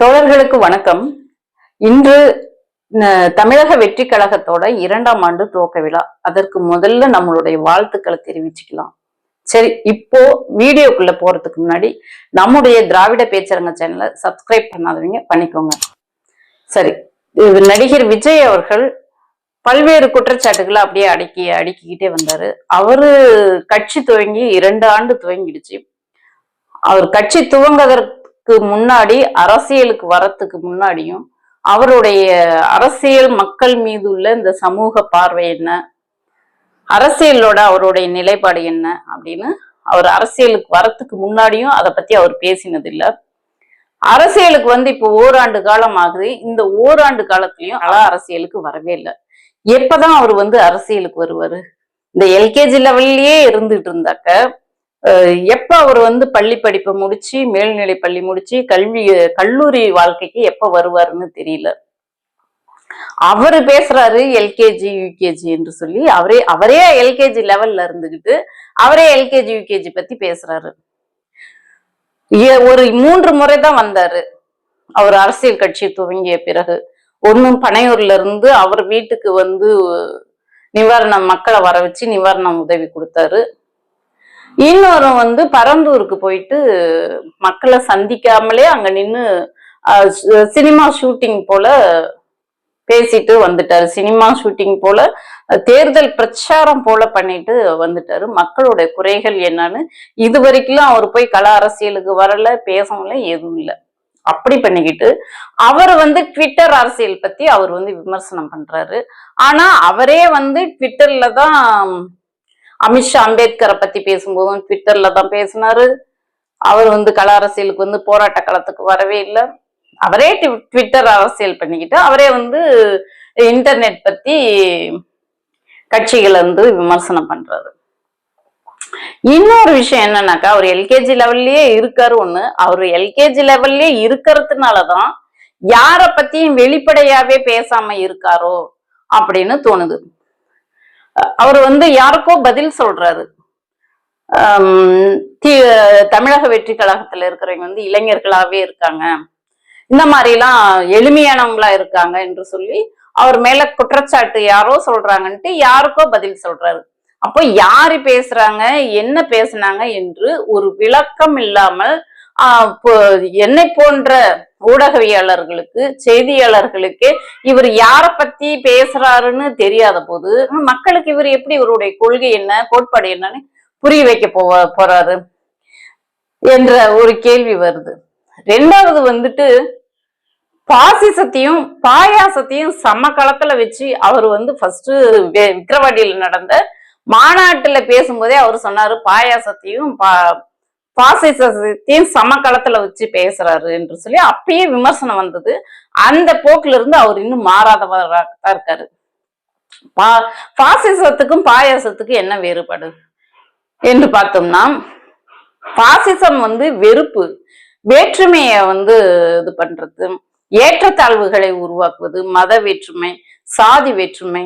தோழர்களுக்கு வணக்கம். இன்று தமிழக வெற்றி கழகத்தோட இரண்டாம் ஆண்டு துவக்க விழா. அதற்கு முதல்ல நம்மளுடைய வாழ்த்துக்களை தெரிவிச்சுக்கலாம். சரி இப்போ வீடியோக்குள்ள போறதுக்கு முன்னாடி நம்முடைய திராவிட பேச்சரங்க சேனலை சப்ஸ்கிரைப் பண்ணாதவங்க பண்ணிக்கோங்க. சரி இது நடிகர் விஜய் அவர்கள் பல்வேறு குற்றச்சாட்டுகளை அப்படியே அடக்கி அடுக்கிக்கிட்டே வந்தாரு. அவரு கட்சி துவங்கி இரண்டு ஆண்டு துவங்கிடுச்சு. அவர் கட்சி துவங்குவதற்கு முன்னாடி அரசியலுக்கு வரத்துக்கு முன்னாடியும் அவருடைய அரசியல் மக்கள் மீது உள்ள இந்த சமூக பார்வை என்ன? அரசியலோட அவருடைய நிலைப்பாடு என்ன? அப்படின்னு அவர் அரசியலுக்கு வரத்துக்கு முன்னாடியும் அதை பத்தி அவர் பேசினது இல்லை அரசியலுக்கு வந்து இப்போ ஓராண்டு காலம் ஆகுது. இந்த ஓராண்டு காலத்திலயும் அல அரசியலுக்கு வரவே இல்லை. எப்பதான் அவர் வந்து அரசியலுக்கு வருவாரு? இந்த எல்கேஜி லெவல்லயே இருந்துட்டு இருந்தாக்க எப்ப அவர் வந்து பள்ளி படிப்பை முடிச்சு மேல்நிலை பள்ளி முடிச்சு கல்வி கல்லூரி வாழ்க்கைக்கு எப்ப வருவாருன்னு தெரியல. அவரு பேசுறாரு எல்கேஜி யூகேஜி என்று சொல்லி. அவரே அவரே எல்கேஜி லெவல்ல இருந்துகிட்டு அவரே எல்கேஜி யூகேஜி பத்தி பேசுறாரு. ஏ- ஒரு மூன்று முறை தான் வந்தாரு. அவர் அரசியல் கட்சி துவங்கிய பிறகு. ஒன்னும் பனையூர்ல இருந்து அவர் வீட்டுக்கு வந்து நிவாரணம் மக்களை வர வச்சு நிவாரணம் உதவி கொடுத்தாரு. இன்னொரு வந்து பரந்தூருக்கு போயிட்டு மக்களை சந்திக்காமலே அங்க நின்று சினிமா ஷூட்டிங் போல பேசிட்டு வந்துட்டாரு. சினிமா ஷூட்டிங் போல தேர்தல் பிரச்சாரம் போல பண்ணிட்டு வந்துட்டாரு. மக்களுடைய குறைகள் என்னன்னு இது வரைக்கும் அவர் போய் கல அரசியலுக்கு வரல பேசல எதுவும் இல்லை. அப்படி பண்ணிக்கிட்டு அவர் வந்து ட்விட்டர் அரசியல் பத்தி அவர் வந்து விமர்சனம் பண்றாரு. ஆனா அவரே வந்து ட்விட்டர்ல தான் அமித்ஷா அம்பேத்கரை பத்தி பேசும்போதும் ட்விட்டர்ல தான் பேசினாரு. அவர் வந்து கல அரசியலுக்கு வந்து போராட்ட களத்துக்கு வரவே இல்லை. அவரே ட்வி- ட்விட்டர் அரசியல் பண்ணிக்கிட்டு அவரே வந்து இன்டர்நெட் பத்தி கட்சிகள் வந்து விமர்சனம் பண்றாரு. இன்னொரு விஷயம் என்னன்னாக்கா அவர் எல்கேஜி லெவல்லயே இருக்காரு ஒண்ணு. அவர் எல்கேஜி லெவல்லயே இருக்கிறதுனாலதான் யார பத்தியும் வெளிப்படையாவே பேசாம இருக்காரோ அப்படின்னு தோணுது. அவர் வந்து யாருக்கோ பதில் சொல்றாரு. தி- தமிழக வெற்றி கழகத்துல இருக்கிறவங்க வந்து இளைஞர்களாவே இருக்காங்க. இந்த மாதிரி எல்லாம் எளிமையானவங்களா இருக்காங்க என்று சொல்லி அவர் மேல குற்றச்சாட்டு யாரோ சொல்றாங்கன்ட்டு யாருக்கோ பதில் சொல்றாரு. அப்போ யாரு பேசுறாங்க என்ன பேசுனாங்க என்று ஒரு விளக்கம் இல்லாமல் ஆஹ் இப்போ என்னை போன்ற ஊடகவியலாளர்களுக்கு செய்தியாளர்களுக்கு இவர் யார பத்தி பேசுறாருன்னு தெரியாத போது மக்களுக்கு இவர் எப்படி இவருடைய கொள்கை என்ன கோட்பாடு என்னன்னு புரிய வைக்க போவ போறாரு? என்ற ஒரு கேள்வி வருது. ரெண்டாவது வந்துட்டு பாசிசத்தையும் பாயாசத்தையும் சம களத்துல வச்சு அவர் வந்து ஃபர்ஸ்ட் விக்கிரவாண்டியில நடந்த மாநாட்டுல பேசும்போதே அவர் சொன்னாரு பாயாசத்தையும் பா- பாசிசத்தையும் சமக்களத்துல வச்சு பேசுறாரு என்று சொல்லி அப்பயே விமர்சனம் வந்தது. அந்த போக்குல இருந்து அவர் இன்னும் மாறாதவராக தான் இருக்காரு. பா பாசிசத்துக்கும் பாயாசத்துக்கும் என்ன வேறுபாடு? என்று பார்த்தோம்னா பாசிசம் வந்து வெறுப்பு வேற்றுமையை வந்து இது பண்றது ஏற்றத்தாழ்வுகளை உருவாக்குவது மத வேற்றுமை சாதி வேற்றுமை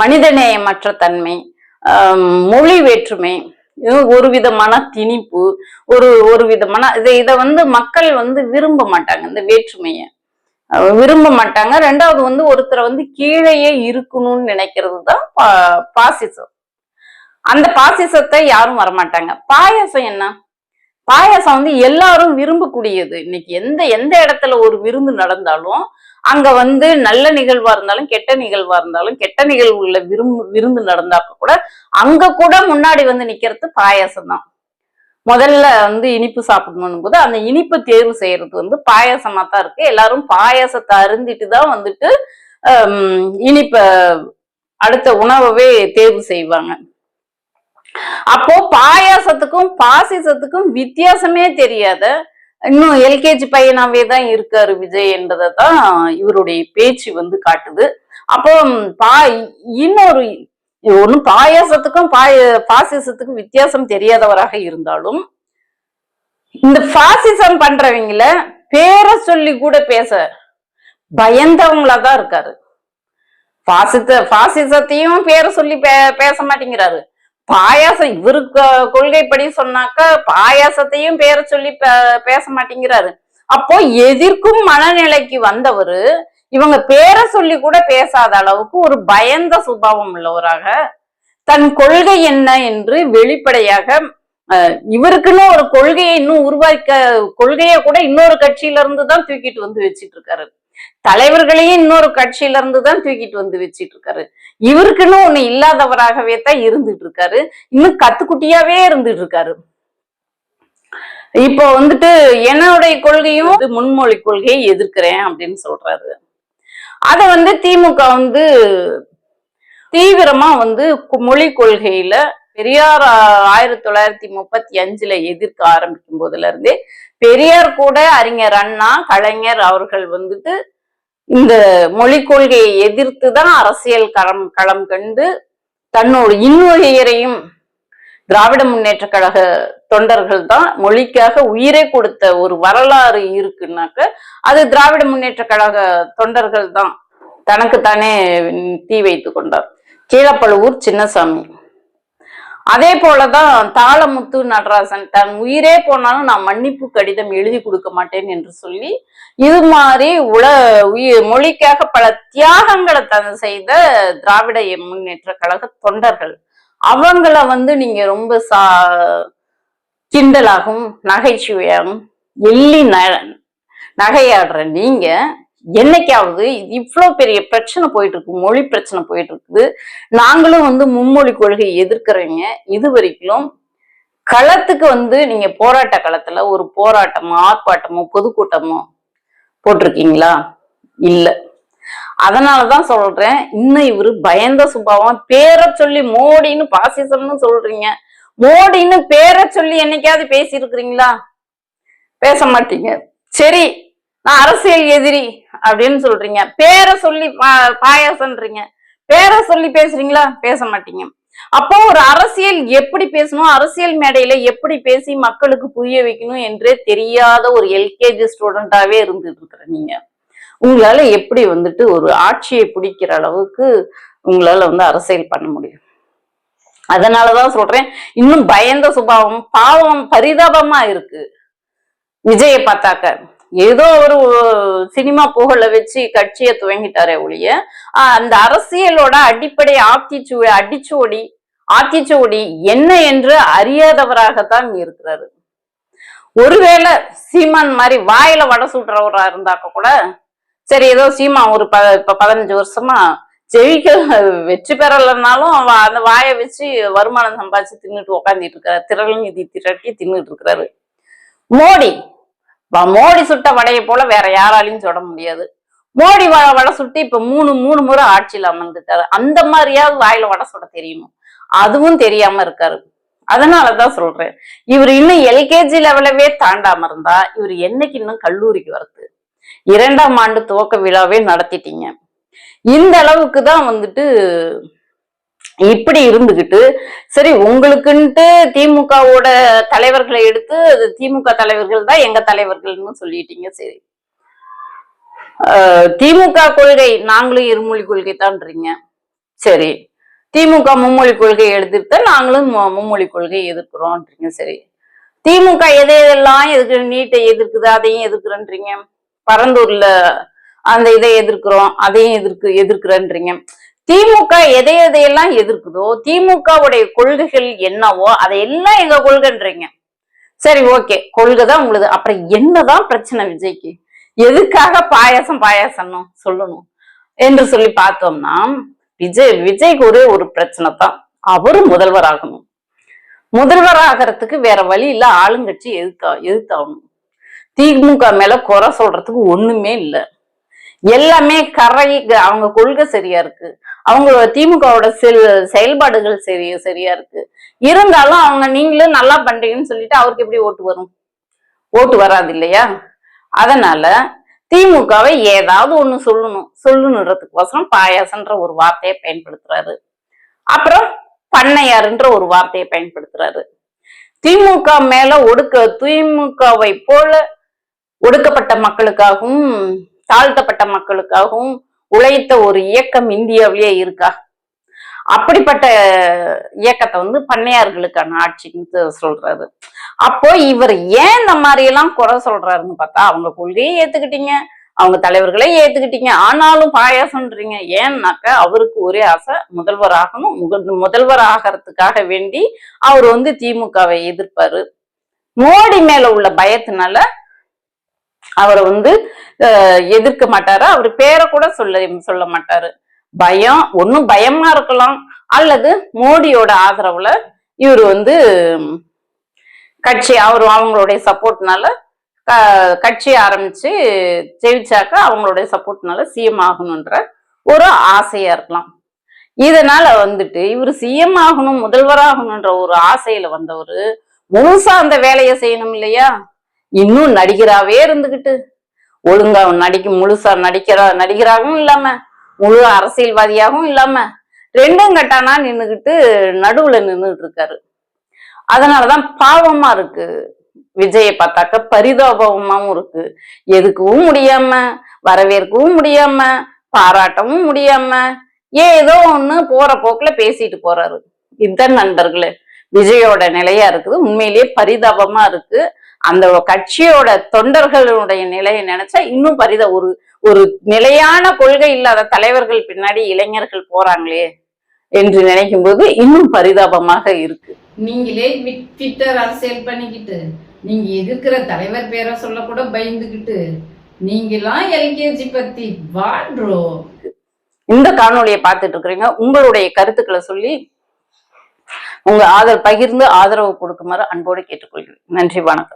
மனிதநேயமற்ற தன்மை மொழி வேற்றுமை ஒரு விதமான திணிப்பு ஒரு ஒரு விதமான இதை இதை வந்து மக்கள் வந்து விரும்ப மாட்டாங்க இந்த வேற்றுமையை. விரும்ப மாட்டாங்க. ரெண்டாவது வந்து ஒருத்தரை வந்து கீழேயே இருக்கணும்னு நினைக்கிறது தான் பா- பாசிசம். அந்த பாசிசத்தை யாரும் வரமாட்டாங்க. பாயாசம் என்ன? பாயாசம் வந்து எல்லாரும் விரும்பக்கூடியது. இன்னைக்கு எந்த எந்த இடத்துல ஒரு விருந்து நடந்தாலும் அங்க வந்து நல்ல நிகழ்வா இருந்தாலும் கெட்ட நிகழ்வா இருந்தாலும் கெட்ட நிகழ்வுல விரும்பு விருந்து நடந்தாக்க கூட அங்க கூட முன்னாடி வந்து நிக்கிறது பாயாசம் தான் முதல்ல வந்து இனிப்பு சாப்பிடணும் போது அந்த இனிப்பு தேர்வு செய்யறது வந்து பாயாசமா தான் இருக்கு. எல்லாரும் பாயாசத்தை அருந்திட்டு தான் வந்துட்டு இனிப்ப அடுத்த உணவவே தேர்வு செய்வாங்க. அப்போ பாயாசத்துக்கும் பாசிசத்துக்கும் வித்தியாசமே தெரியாத. இன்னும் எல்கேஜி பையனாவே தான் இருக்காரு விஜய் என்பதை தான் இவருடைய பேச்சு வந்து காட்டுது. அப்போ பா இன்னொரு ஒன்னும் பாயாசத்துக்கும் பாய பாசிசத்துக்கும் வித்தியாசம் தெரியாதவராக இருந்தாலும் இந்த பாசிசம் பண்றவங்கள பேரை சொல்லி கூட பேச பயந்தவங்களா தான் இருக்காரு. பாசித்த பாசிசத்தையும் பேரை சொல்லி பே பேச மாட்டேங்கிறாரு. பாயாசம் இவருக்கு கொள்கைப்படி சொன்னாக்கா பாயாசத்தையும் பேர சொல்லி பே- பேச மாட்டேங்கிறாரு. அப்போ எதிர்க்கும் மனநிலைக்கு வந்தவர் இவங்க பேரை சொல்லி கூட பேசாத அளவுக்கு ஒரு பயந்த சுபாவம் உள்ளவராக தன் கொள்கை என்ன என்று வெளிப்படையாக இவருக்குன்னு ஒரு கொள்கையை இன்னும் உருவாக்க கொள்கையை கூட இன்னொரு கட்சியில இருந்து தான் தூக்கிட்டு வந்து வச்சிட்டு இருக்காரு. தலைவர்களையும் இன்னொரு கட்சியில இருந்து தான் தூக்கிட்டு வந்து வச்சிட்டு இருக்காரு இவருக்குன்னு ஒண்ணு இல்லாதவராகவே தான் இருந்துட்டு இருக்காரு இன்னும் கத்துக்குட்டியாவே இருந்துட்டு இருக்காரு இப்போ வந்துட்டு என்னுடைய கொள்கையும் முன்மொழி கொள்கையை எதிர்க்கிறேன் அப்படின்னு சொல்றாரு. அத வந்து திமுக வந்து தீவிரமா வந்து மொழி கொள்கையில பெரியார் ஆயிரத்தி தொள்ளாயிரத்தி முப்பத்தி அஞ்சுல எதிர்க்க ஆரம்பிக்கும் போதுல இருந்தே பெரியார் கூட அறிஞர் அண்ணா கலைஞர் அவர்கள் வந்துட்டு இந்த மொழி கொள்கையை எதிர்த்து தான் அரசியல் களம் களம் கண்டு தன்னோட இன்னுயிரையும் திராவிட முன்னேற்ற கழக தொண்டர்கள் தான் மொழிக்காக உயிரை கொடுத்த ஒரு வரலாறு இருக்குன்னாக்க அது திராவிட முன்னேற்ற கழக தொண்டர்கள் தான் தனக்கு தானே தீ வைத்து கொண்டார். கீழப்பழுவூர் சின்னசாமி. அதே போலதான் தாளமுத்து நடராசன் தன் உயிரே போனாலும் நான் மன்னிப்பு கடிதம் எழுதி கொடுக்க மாட்டேன் என்று சொல்லி இது மாதிரி உல உயிர் மொழிக்காக பல தியாகங்களை தன் செய்த திராவிட முன்னேற்ற கழக தொண்டர்கள். அவங்கள வந்து நீங்க ரொம்ப சா கிண்டலாகவும் நகைச்சுவையாகவும் எள்ளி ந நகையாடுற நீங்க என்னைக்காவது இவ்வளோ பெரிய பிரச்சனை போயிட்டு இருக்கு மொழி பிரச்சனை போயிட்டு இருக்குது நாங்களும் வந்து மும்மொழி கொள்கையை எதிர்க்கிறவங்க இது வரைக்கும் களத்துக்கு வந்து நீங்க போராட்ட களத்துல ஒரு போராட்டமோ ஆர்ப்பாட்டமோ பொதுக்கூட்டமோ போட்டிருக்கீங்களா? இல்ல. அதனாலதான் சொல்றேன் இன்னும் இவரு பயந்த சுபாவம். பேரை சொல்லி மோடின்னு பாசிசம்னு சொல்றீங்க. மோடின்னு பேரை சொல்லி என்னைக்காவது பேசி இருக்கிறீங்களா பேச மாட்டீங்க. சரி நான் அரசியல் எதிரி. அப்படின்னு சொல்றீங்க. பேரை சொல்லி பா- பாயாசன்றீங்க பேரை சொல்லி பேசுறீங்களா? பேச மாட்டீங்க. அப்போ ஒரு அரசியல் எப்படி பேசணும்? அரசியல் மேடையில எப்படி பேசி மக்களுக்கு புரிய வைக்கணும் என்றே தெரியாத ஒரு எல்கேஜி ஸ்டூடெண்டாவே இருந்துட்டு இருக்கிற நீங்க. உங்களால எப்படி வந்துட்டு ஒரு ஆட்சியை பிடிக்கிற அளவுக்கு உங்களால வந்து அரசியல் பண்ண முடியும்? அதனாலதான் சொல்றேன் இன்னும் பயந்த சுபாவம் பாவம் பரிதாபமா இருக்கு. விஜயை பார்த்தாக்க. ஏதோ ஒரு சினிமா புகழ வச்சு கட்சியை துவங்கிட்டாரே ஒழிய அந்த அரசியலோட அடிப்படை ஆத்திச்சு அடிச்சோடி ஆத்திச்சோடி என்ன என்று அறியாதவராகத்தான் இருக்கிறாரு. ஒருவேளை சீமான் மாதிரி வாயில வடை சுடுறவரா இருந்தாக்க கூட சரி ஏதோ சீமா ஒரு ப இப்ப பதினஞ்சு வருஷமா ஜெயிக்க வெற்றி பெறலைன்னாலும் அவ அந்த வாயை வச்சு வருமானம் சம்பாதிச்சு தின்னுட்டு உக்காந்துட்டு இருக்காரு திரள் நிதி திரட்டி தின்னுட்டு இருக்கிறாரு. மோடி மோடி சுட்ட வடையை போல வேற யாராலையும் சுட முடியாது. மோடி வ வடை சுட்டு இப்ப மூணு மூணு முறை ஆட்சியில் அமர்ந்துட்டாரு. அந்த மாதிரியாவது வாயில வடை சுட தெரியணும் அதுவும் தெரியாம இருக்காரு. அதனாலதான் சொல்றேன். இவர் இன்னும் எல்கேஜி லெவலவே தாண்டாம இருந்தா இவர் என்னைக்கு இன்னும் கல்லூரிக்கு வருது? இரண்டாம் ஆண்டு துவக்க விழாவே நடத்திட்டீங்க. இந்த அளவுக்கு தான் வந்துட்டு இப்படி இருந்துகிட்டு சரி உங்களுக்குன்ட்டு திமுகவோட தலைவர்களை எடுத்து அது திமுக தலைவர்கள் தான் எங்க தலைவர்கள்னு சொல்லிட்டீங்க சரி. ஆஹ் திமுக கொள்கை நாங்களும் இருமொழி கொள்கை தான்றீங்க. சரி. திமுக மும்மொழி கொள்கை எடுத்துட்டு நாங்களும் மும்மொழி கொள்கை எதிர்க்கிறோம்ன்றீங்க சரி. திமுக எதை எதெல்லாம் எதுக்கு நீட்டை எதிர்க்குது அதையும் எதிர்க்கிறேன்றீங்க. பரந்தூர்ல அந்த இதை எதிர்க்கிறோம் அதையும் எதிர்க்கு எதிர்க்கிறேன்றீங்க. திமுக எதை எதையெல்லாம் எதிர்க்குதோ திமுகவுடைய கொள்கைகள் என்னவோ அதையெல்லாம் எங்க கொள்கைன்றீங்க. சரி ஓகே. கொள்கை தான் உங்களுது. அப்புறம் என்னதான் பிரச்சனை விஜய்க்கு? எதுக்காக பாயாசம் பாயாசம்னு சொல்லணும்? என்று சொல்லி பார்த்தோம்னா விஜய் விஜய்க்கு ஒரே ஒரு பிரச்சனை தான். அவரு முதல்வர் ஆகணும் முதல்வர் ஆகிறதுக்கு வேற வழி இல்ல. ஆளுங்கட்சி எதிர்த்தா எதிர்த்தாகணும். திமுக மேல குறை சொல்றதுக்கு ஒண்ணுமே இல்ல. எல்லாமே கரை அவங்க கொள்கை சரியா இருக்கு. அவங்க திமுகவோட செல் செயல்பாடுகள் சரி சரியா இருக்கு. இருந்தாலும் அவங்க நீங்களும் நல்லா பண்றீங்கன்னு சொல்லிட்டு அவருக்கு எப்படி ஓட்டு வரும்? ஓட்டு வராது இல்லையா? அதனால திமுகவை ஏதாவது ஒண்ணு சொல்லணும். சொல்லணுன்றதுக்கோசரம் பாயாசன்ற ஒரு வார்த்தையை பயன்படுத்துறாரு. அப்புறம் பண்ணையாருன்ற ஒரு வார்த்தையை பயன்படுத்துறாரு. திமுக மேல ஒடுக்க திமுகவை போல ஒடுக்கப்பட்ட மக்களுக்காகவும் தாழ்த்தப்பட்ட மக்களுக்காகவும் உழைத்த ஒரு இயக்கம் இந்தியாவிலேயே இருக்கா? அப்படிப்பட்ட இயக்கத்தை வந்து பண்ணையார்களுக்கான ஆட்சின்னு சொல்றாரு. அப்போ இவர் ஏன் இந்த மாதிரி எல்லாம் குறை சொல்றாருன்னு பார்த்தா அவங்க கொள்கையை ஏத்துக்கிட்டீங்க அவங்க தலைவர்களே ஏத்துக்கிட்டீங்க. ஆனாலும் பாயாசம்ன்றீங்க. ஏன்னாக்க அவருக்கு ஒரே ஆசை முதல்வர் ஆகணும் முதல்வர் ஆகிறதுக்காக வேண்டி அவர் வந்து திமுகவை எதிர்ப்பாரு. மோடி மேல உள்ள பயத்தினால அவரை வந்து எதிர்க்க மாட்டாரு. அவர் பேரை கூட சொல்ல சொல்ல மாட்டாரு. பயம் ஒன்னும் பயமா இருக்கலாம். அல்லது மோடியோட ஆதரவுல இவர் வந்து கட்சி அவர் அவங்களுடைய சப்போர்ட்னால கட்சி ஆரம்பிச்சு ஜெயிச்சாக்க அவங்களுடைய சப்போர்ட்னால சிஎம் ஆகணுன்ற ஒரு ஆசையா இருக்கலாம். இதனால வந்துட்டு இவர் சிஎம் ஆகணும் முதல்வராகணுன்ற ஒரு ஆசையில வந்தவர் முழுசா அந்த வேலையை செய்யணும் இல்லையா? இன்னும் நடிகராவே இருந்துகிட்டு. ஒழுங்கா நடிக்க முழுசா நடிக்கிறா நடிகராகவும் இல்லாம முழு அரசியல்வாதியாகவும் இல்லாம ரெண்டும் கட்டானா நின்றுக்கிட்டு நடுவுல நின்றுட்டு இருக்காரு அதனாலதான் பாவமா இருக்கு. விஜயை பார்த்தாக்க பரிதாபமாவும் இருக்கு. எதுக்கவும் முடியாம வரவேற்கவும் முடியாம பாராட்டவும் முடியாம ஏதோ ஒண்ணு போற போக்குல பேசிட்டு போறாரு. இதுதான் நண்பர்களே விஜயோட நிலையா இருக்குது. உண்மையிலேயே பரிதாபமா இருக்கு. அந்த கட்சியோட தொண்டர்களுடைய நிலையை நினைச்சா இன்னும் பரித ஒரு ஒரு நிலையான கொள்கை இல்லாத தலைவர்கள் பின்னாடி இளைஞர்கள் போறாங்களே என்று நினைக்கும் போது இன்னும் பரிதாபமாக இருக்கு. நீங்களே வி- ட்விட்டர் அரசியல் பண்ணிக்கிட்டு நீங்க எதிர்க்கிற தலைவர் பேரை சொல்ல கூட பயந்துகிட்டு நீங்களாம் எல்கேஜி பத்தி வாழ்றோ? இந்த காணொளியை பார்த்துட்டு இருக்கிறீங்க. உங்களுடைய கருத்துக்களை சொல்லி உங்க ஆதரவு பகிர்ந்து ஆதரவு கொடுக்குமாறு அன்போடு கேட்டுக்கொள்கிறேன். நன்றி வணக்கம்.